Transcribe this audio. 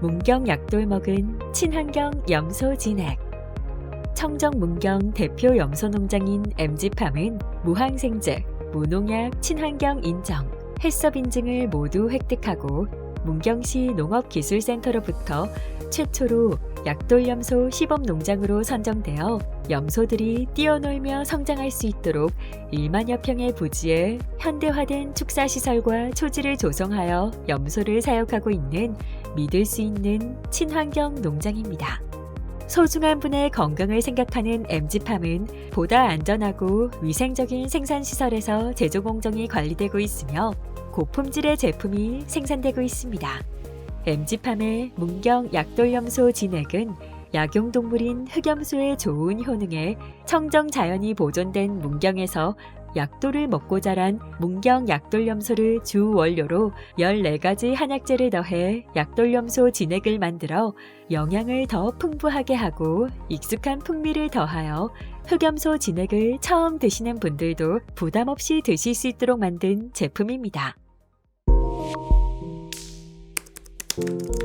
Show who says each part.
Speaker 1: 문경 약돌먹은 친환경 염소 진액. 청정 문경 대표 염소 농장인 MG팜은 무항생제, 무농약, 친환경 인정, 햇섭 인증을 모두 획득하고 문경시 농업기술센터로부터 최초로 약돌염소 시범 농장으로 선정되어 염소들이 뛰어놀며 성장할 수 있도록 1만여 평의 부지에 현대화된 축사시설과 초지를 조성하여 염소를 사육하고 있는 믿을 수 있는 친환경 농장입니다. 소중한 분의 건강을 생각하는 MG팜은 보다 안전하고 위생적인 생산시설에서 제조 공정이 관리되고 있으며 고품질의 제품이 생산되고 있습니다. MG팜의 문경 약돌염소 진액은 약용동물인 흑염소의 좋은 효능에 청정 자연이 보존된 문경에서 약돌을 먹고 자란 문경 약돌염소를 주 원료로 14가지 한약재를 더해 약돌염소 진액을 만들어 영양을 더 풍부하게 하고 익숙한 풍미를 더하여 흑염소 진액을 처음 드시는 분들도 부담 없이 드실 수 있도록 만든 제품입니다. Thank you.